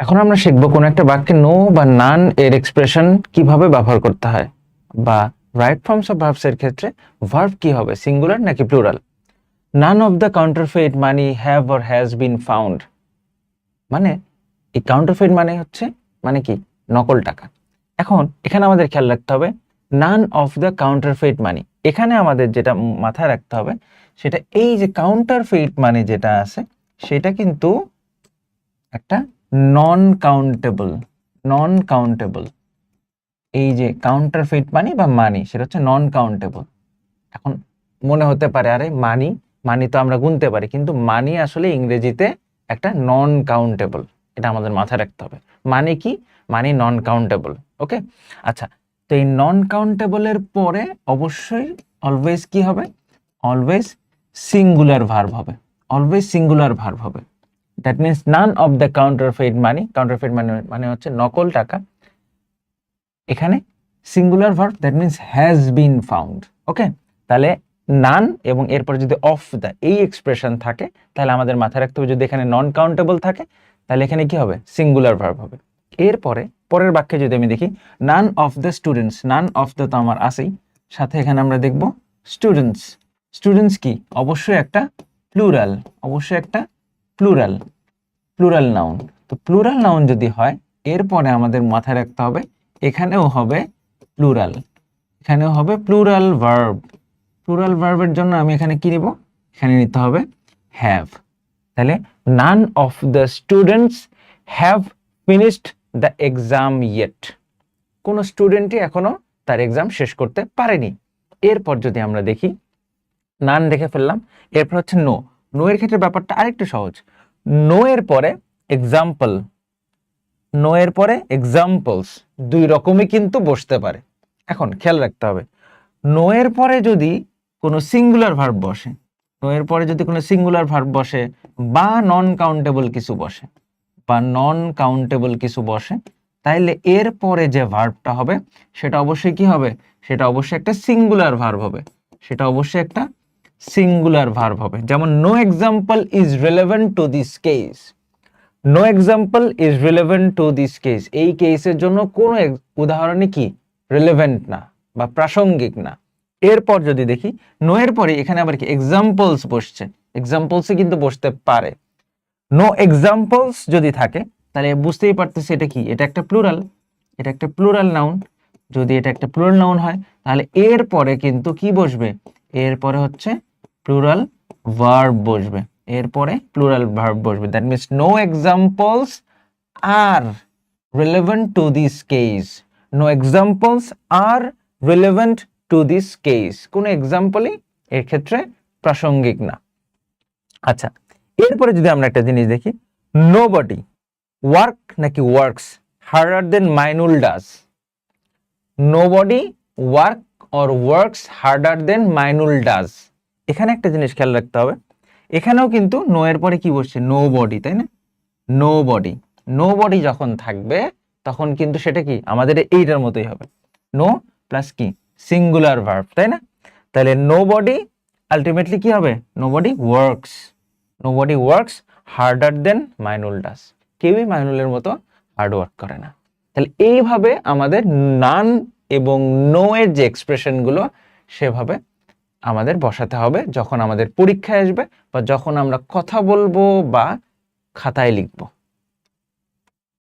এখন আমরা শিখব কোন একটা বাক্যে নো বা নান এর এক্সপ্রেশন কীভাবে ব্যবহার করতে হয় বা রাইট ফর্মস অফ ভার্বস এর ক্ষেত্রে ভার্ব কি হবে সিঙ্গুলার নাকি plural none of the counterfeit money have or has been found মানে এই কাউন্টারফেট মানে হচ্ছে মানে কি? নকল টাকা। এখন এখানে আমাদের খেয়াল রাখতে হবে নান অফ দ্য কাউন্টারফেট মানি এখানে আমাদের যেটা মাথায় রাখতে হবে, সেটা এই যে কাউন্টারফেট মানি যেটা আছে, সেটা কিন্তু একটা নন কাউন্টেবল নন কাউন্টেবল এই যে কাউন্টারফেট মানি বা মানি সেটা হচ্ছে নন কাউন্টেবল এখন মনে হতে পারে, আরে মানি মানি তো আমরা গুনতে পারি, কিন্তু মানি আসলে ইংরেজিতে একটা নন কাউন্টেবল এটা আমাদের মাথায় রাখতে হবে। মানে কি? মানি নন কাউন্টেবল ওকে আচ্ছা তো এই নন কাউন্টেবলের পরে অবশ্যই অলওয়েজ কি হবে? অলওয়েজ সিঙ্গুলার ভার্ব হবে। অলওয়েজ সিঙ্গুলার ভার্ব হবে। That means none of the counterfeit money counterfeit মানে মানে হচ্ছে নকল টাকা, এখানে singular verb that means has been found okay তাহলে নান এবং এরপরে যদি অফ দ্য এই এক্সপ্রেশন থাকে, তাহলে আমাদের মাথায় রাখতে হবে যদি এখানে নন কাউন্টেবল থাকে, তাহলে এখানে কি হবে? সিঙ্গুলার ভার্ব হবে। এরপরে, পরের বাক্যে যদি আমি দেখি none of the students none of the তো আমার আসেই সাথে এখানে আমরা দেখব স্টুডেন্টস স্টুডেন্টস কি? অবশ্যই একটা প্লুরাল অবশ্যই একটা প্লুরাল প্লুরাল নাউন তো প্লুরাল নাউন যদি হয়, এরপরে আমাদের মাথায় রাখতে হবে, এখানেও হবে প্লুরাল এখানেও হবে প্লুরাল ভার্ব প্লুরাল ভার্বের জন্য আমি এখানে কি নিব? এখানে নিতে হবে হ্যাভ তাহলে none of the students have finished the exam yet কোনো স্টুডেন্টই এখনও তার এক্সাম শেষ করতে পারেনি। এরপর যদি আমরা দেখি নান দেখে ফেললাম, এরপর হচ্ছে নো নো এর ক্ষেত্রে ব্যাপারটা আরেকটু সহজ। নো এর পরে এক্সাম্পল নো এর পরে এক্সাম্পলস দুই রকমই কিন্তু বসতে পারে। এখন খেয়াল রাখতে হবে নো এর পরে যদি কোনো সিঙ্গুলার ভার্ব বসে নো এর পরে যদি কোনো সিঙ্গুলার ভার্ব বসে বা নন কাউন্টেবল কিছু বসে, বা নন কাউন্টেবল কিছু বসে, তাইলে এর পরে যে ভার্বটা হবে, সেটা অবশ্যই কি হবে? সেটা অবশ্যই একটা সিঙ্গুলার ভার্ব হবে। সেটা অবশ্যই একটা সিঙ্গুলার ভার্ব হবে। যেমন no example is relevant to this case no example is relevant to this case এই কেসের জন্য কোনো উদাহরণই কি? রিলেভেন্ট না বা প্রাসঙ্গিক না। এরপর যদি দেখি নো এর পরে এখানে আবার কি? এক্সাম্পলস বসছে। এক্সাম্পলসই কিন্তু বসতে পারে। নো এক্সাম্পলস যদি থাকে, তাহলে বুঝতেই পারতেছি এটা কি? এটা একটা প্লুরাল এটা একটা প্লুরাল নাউন যদি এটা একটা প্লুরাল নাউন হয়, তাহলে এর পরে কিন্তু কি বসবে? এরপরে হচ্ছে প্লুরাল ভার্ব বসবে। এরপরে প্লুরাল ভার্ব বসবে। That means no examples are relevant to this case no examples are relevant to this case কোনো এক্সাম্পলই এর ক্ষেত্রে প্রাসঙ্গিক না। আচ্ছা এরপরে যদি আমরা একটা জিনিস দেখি নো বডি ওয়ার্ক নাকি works harder than Mainul does nobody work or works harder than Mainul does এখানে একটা জিনিস খেয়াল রাখতে হবে। এখানেও কিন্তু নো এর পরে কি বসছে? নো বডি তাই না? নো বডি নো বডি যখন থাকবে, তখন কিন্তু সেটা কি? আমাদের এইটার মতোই হবে। নো প্লাস কি? সিঙ্গুলার ভার্ব তাই না? তাহলে নো বডি আলটিমেটলি কি হবে? Nobody works nobody works harder than Mainul does কেউই মাইনুলের মতো হার্ড ওয়ার্ক করে না। তাহলে এইভাবে আমাদের নান এবং নো এর যে এক্সপ্রেশনগুলো সেভাবে আমাদের বসাতে হবে যখন আমাদের পরীক্ষায় আসবে বা যখন আমরা কথা বলব বা খাতায় লিখব।